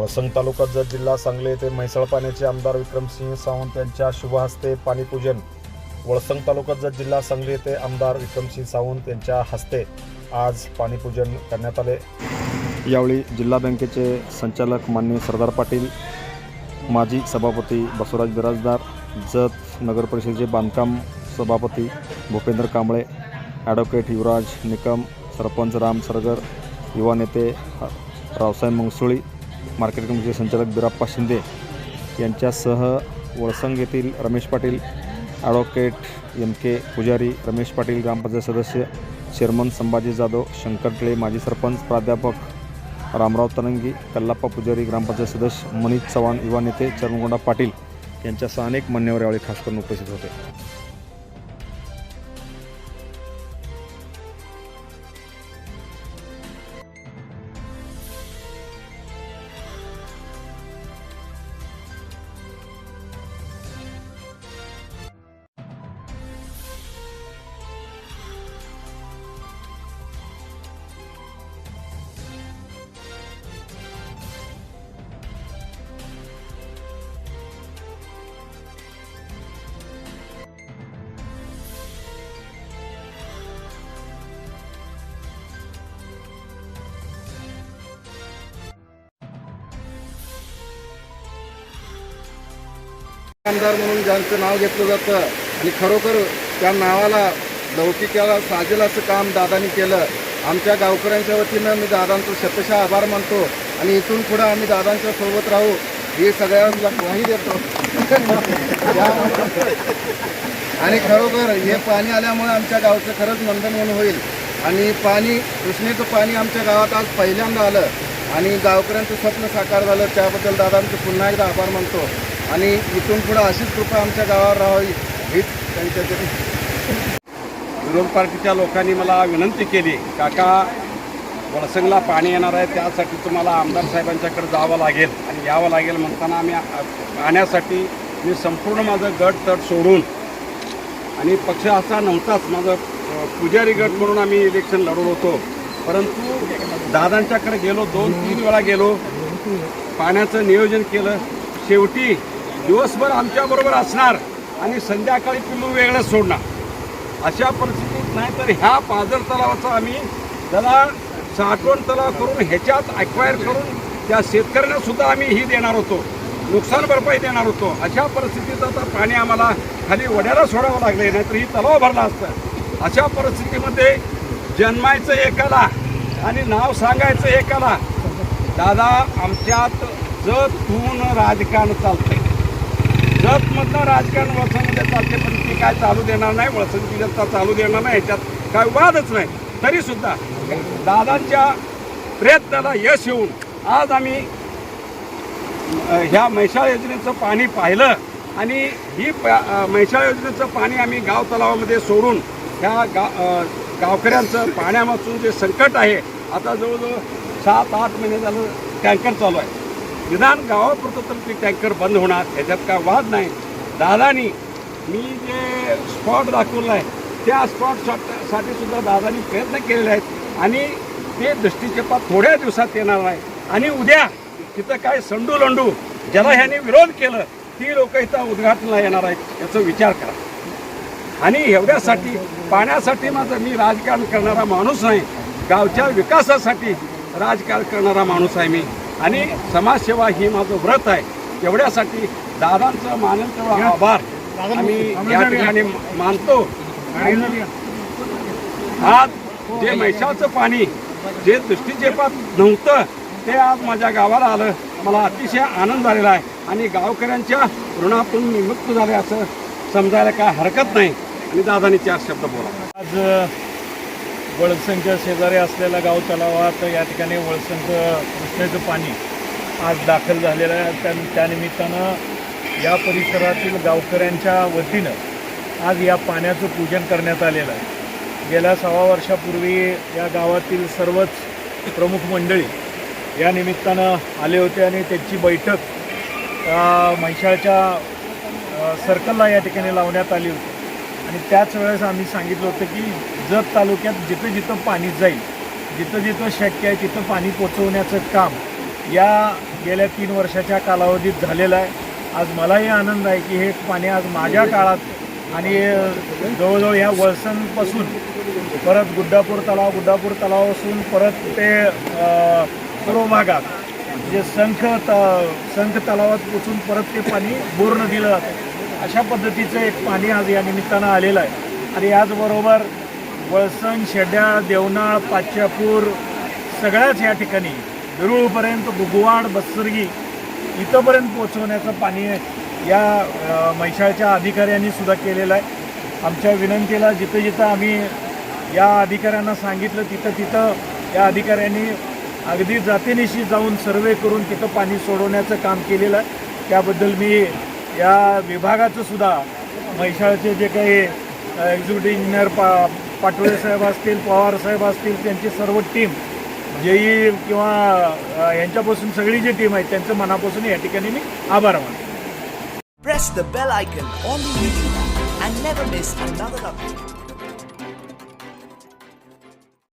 वसंत तालुका जत जिल्हा सांगली येथे म्हैसळ पाण्याचे आमदार विक्रमसिंह सावंत यांच्या शुभ हस्ते पाणीपूजन वळसंग तालुका जत जिल्हा सांगली येथे आमदार विक्रमसिंह सावंत यांच्या हस्ते आज पाणीपूजन करण्यात आले. यावेळी जिल्हा बँकेचे संचालक मान्य सरदार पाटील माजी सभापती बसवराज बिराजदार जत नगर परिषदेचे बांधकाम सभापती भूपेंद्र कांबळे ॲडव्होकेट युवराज निकम सरपंच राम सरगर युवा नेते रावसाहेब मंगसुळी मार्केट कमिटीचे म्हणजे संचालक बिराप्पा शिंदे यांच्यासह वळसंग येथील Ramesh Patil advocate M K Pujari Ramesh Patil ग्रामपंचायत सदस्य चेअरमन संभाजी जाधव शंकर टिळे माजी सरपंच प्राध्यापक रामराव तरंगी कल्लाप्पा पुजारी ग्रामपंचायत सदस्य मनीष चव्हाण युवा नेते चरणगोंडा पाटील यांच्यासह अनेक मान्यवर यावेळी खास करून उपस्थित होते. आमदार म्हणून ज्यांचं नाव घेतलं जातं आणि खरोखर त्या नावाला लौकिकाला साजेल असं काम दादानी केलं. आमच्या गावकऱ्यांच्या वतीनं मी दादांचं शतशः आभार मानतो आणि इथून पुढं आम्ही दादांच्या सोबत राहू. हे सगळ्यांना ग्वाही देतो. आणि खरोखर हे पाणी आल्यामुळे आमच्या गावचं खरंच नंदनवन होईल. आणि पाणी कृष्णेचं पाणी आमच्या गावात आज पहिल्यांदा आलं. आणि गावकऱ्यांचं स्वप्न साकार झालं. त्याबद्दल दादांचं पुन्हा एकदा आभार मानतो. आणि इथून पुढं अशीच कृपा आमच्या गावावर राहावी हीच त्यांच्याकडे विरोध पार्टीच्या लोकांनी मला विनंती केली. काका वळसंगला पाणी येणार आहे त्यासाठी तुम्हाला आमदार साहेबांच्याकडे जावं लागेल आणि यावं लागेल म्हणताना आम्ही पाण्यासाठी मी संपूर्ण माझं गट तट सोडून आणि पक्ष असा नव्हताच माझं पुजारी गट म्हणून आम्ही इलेक्शन लढवलं होतो. परंतु दादांच्याकडे गेलो दोन तीन वेळा गेलो. पाण्याचं नियोजन केलं. शेवटी दिवसभर आमच्याबरोबर असणार आणि संध्याकाळी पिल्लू वेगळं सोडणार. अशा परिस्थितीत नाही तर ह्या पाजर तलावाचा आम्ही त्याला साठवण तलाव करून ह्याच्यात अक्वायर करून त्या शेतकऱ्यांना सुद्धा आम्ही ही देणार होतो. नुकसान भरपाई देणार होतो. अशा परिस्थितीत आता पाणी आम्हाला खाली वड्याला सोडावं लागले नाहीतर ही तलाव भरला असतं. अशा परिस्थितीमध्ये जन्मायचं एकाला आणि नाव सांगायचं एकाला दादा आमच्यात जतून राजकारण चालतंय. जतमधनं राजकारण वळसंमध्ये चालते पण ती काय चालू देणार नाही वळसंची जनता चालू देणार नाही ह्याच्यात काय वादच नाही. तरी सुद्धा दादांच्या प्रयत्नाला यश येऊन आज आम्ही ह्या म्हैसाळ योजनेचं पाणी पाहिलं आणि ही प- म्हैसाळ योजनेचं पाणी आम्ही गाव तलावामध्ये सोडून ह्या गा गावकऱ्यांचं पाण्यापासून जे संकट आहे आता जवळजवळ सात आठ महिने झालं टँकर चालू आहे. निदान गावापुरतं तर ती टँकर बंद होणार ह्याच्यात काय वाद नाही. दादानी मी जे स्पॉट दाखवला आहे त्या स्पॉट शॉटसाठी सुद्धा दादानी प्रयत्न केलेले आहेत. आणि ते दृष्टीक्षेपात थोड्या दिवसात येणार आहे. आणि उद्या तिथं काय संडू लंडू ज्याला ह्याने विरोध केलं ती लोक इथं उद्घाटनाला येणार आहेत याचा विचार करा. आणि एवढ्यासाठी पाण्यासाठी माझं मी राजकारण करणारा माणूस नाही. गावच्या विकासासाठी राजकारण करणारा माणूस आहे मी. आणि समाजसेवा ही माझं व्रत आहे. एवढ्यासाठी दादांचं मानेल तेवढा आभार. आम्ही या ठिकाणी मानतो. आज जे मैशाचं पाणी जे दृष्टीक्षेपात नव्हतं ते आज माझ्या गावाला आलं. मला अतिशय आनंद झालेला आहे. आणि गावकऱ्यांच्या ऋणातून मी मुक्त झाले असं समजायला काय हरकत नाही. आणि दादानी चार शब्द बोला. आज वळसंच्या शेजारी असलेल्या गाव तलावात या ठिकाणी वळसंचं कृष्णेचं पाणी आज दाखल झालेलं आहे. त्या त्यानिमित्तानं या परिसरातील गावकऱ्यांच्या वतीनं आज या पाण्याचं पूजन करण्यात आलेलं आहे. गेल्या सव्वा वर्षापूर्वी या गावातील सर्वच प्रमुख मंडळी या निमित्तानं आले होते आणि त्यांची बैठक म्हैशाळच्या सर्कलला या ठिकाणी लावण्यात आली होती. आणि त्याच वेळेस आम्ही सांगितलं होतं की जत तालुक्यात जिथं जिथं पाणी जाईल जिथं जिथं शक्य आहे तिथं पाणी पोचवण्याचं काम या गेल्या तीन वर्षाच्या कालावधीत झालेलं आहे. आज मलाही आनंद आहे की हे पाणी आज माझ्या काळात आणि जवळजवळ ह्या वळसणपासून परत गुड्डापूर तलाव गुड्डापूर तलावापासून परत ते सर्व भागात जे संख त संख तलावात पोचून परत ते पाणी बोर नदीला जातं. अशा पद्धतीचं एक पाणी आज या निमित्तानं आलेलं आहे. आणि याचबरोबर वळसण शेड्या देवनाळ पाच्यापूर सगळ्याच या ठिकाणी विरुळपर्यंत गुगवाड बत्सर्गी इथंपर्यंत पोहोचवण्याचं पाणी या अ, अधिकाऱ्यांनी सुद्धा केलेलं आहे. आमच्या विनंतीला जिथं जिथं आम्ही या अधिकाऱ्यांना सांगितलं तिथं तिथं या अधिकाऱ्यांनी अगदी जातीनिशी जाऊन सर्वे करून तिथं पाणी सोडवण्याचं काम केलेलं आहे. त्याबद्दल मी या विभागाचं सुद्धा म्हैसाळचे जे काही एक्झिक्युटिव्ह इंजिनियर पा पाटोळे साहेब असतील पवार साहेब असतील त्यांची सर्व टीम जेई किंवा यांच्यापासून सगळी जी टीम आहे त्यांचं मनापासून या ठिकाणी मी आभार मानतो Press the bell icon on the YouTube and never miss another update.